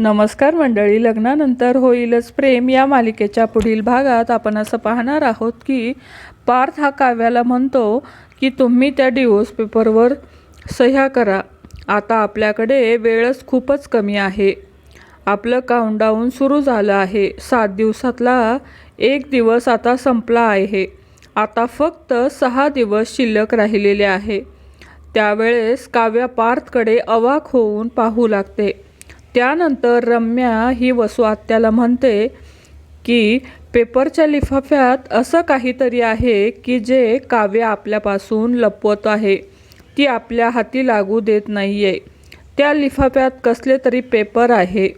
नमस्कार मंडळी लग्नानंतर होईलच प्रेम. या मालिकेच्या पुढील भागात आपण असं पाहणार आहोत की पार्थ हा काव्याला म्हणतो की तुम्ही त्या डिवोर्स पेपरवर सह्या करा. आता आपल्याकडे वेळच खूपच कमी आहे. आपलं काउंटडाऊन सुरू झालं आहे. सात दिवसातला एक दिवस आता संपला आहे. आता फक्त सहा दिवस शिल्लक राहिलेले आहे. त्यावेळेस काव्या पार्थकडे अवाक होऊन पाहू लागते. त्यानंतर रम्या ही वसू आत्याला म्हणते की पेपरच्या लिफाफ्यात असं काहीतरी आहे की जे काव्य आपल्यापासून लपवत आहे. ती आपल्या हाती लागू देत नाही आहे त्या लिफाफ्यात कसले तरी पेपर आहे.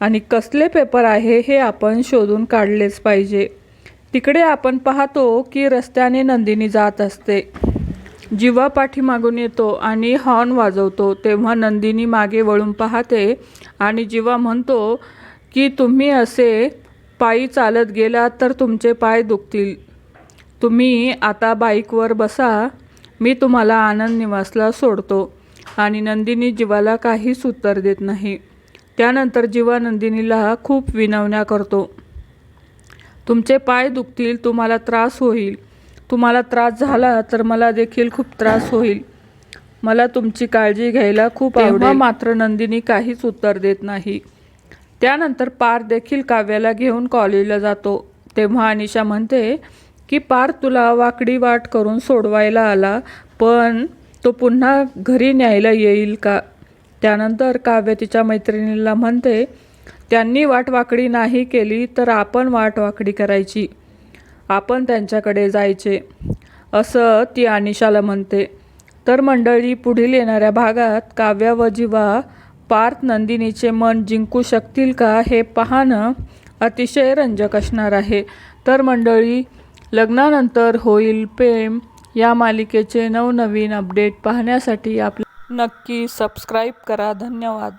आणि कसले पेपर आहे हे आपण शोधून काढलेच पाहिजे. तिकडे आपण पाहतो की रस्त्याने नंदिनी जात असते. जीवा पाठीमागून येतो आणि हॉर्न वाजवतो तेव्हा नंदिनी मागे वळून पाहते आणि जीवा म्हणतो की तुम्ही असे पायी चालत गेलात तर तुमचे पाय दुखतील. तुम्ही आता बाईकवर बसा मी तुम्हाला आनंद निवासला सोडतो. आणि नंदिनी जीवाला काहीच उत्तर देत नाही. त्यानंतर जीवा नंदिनीला खूप विनवण्या करतो. तुमचे पाय दुखतील तुम्हाला त्रास होईल. तुम्हाला त्रास झाला तर मला देखील खूप त्रास होईल. मला तुमची काळजी घ्यायला खूप आवडेल मात्र नंदिनी काहीच उत्तर देत नाही. त्यानंतर पार देखील काव्याला घेऊन कॉलेजला जातो. तेव्हा अनिशा म्हणते की पार तुला वाकडी वाट करून सोडवायला आला पण तो पुन्हा घरी न्यायला येईल का? त्यानंतर काव्य तिच्या मैत्रिणीला म्हणते त्यांनी वाट वाकडी नाही केली तर आपण वाट वाकडी करायची. आपण त्यांच्याकडे जायचे. असं ती अनिशाला म्हणते. तर मंडळी पुढील येणाऱ्या भागात काव्या व जीवा पार्थ नंदिनीचे मन जिंकू शकतील का हे पाहणं अतिशय रंजक असणार आहे. तर मंडळी लग्नानंतर होईल प्रेम. या मालिकेचे नवनवीन अपडेट पाहण्यासाठी आप नक्की सबस्क्राईब करा. धन्यवाद.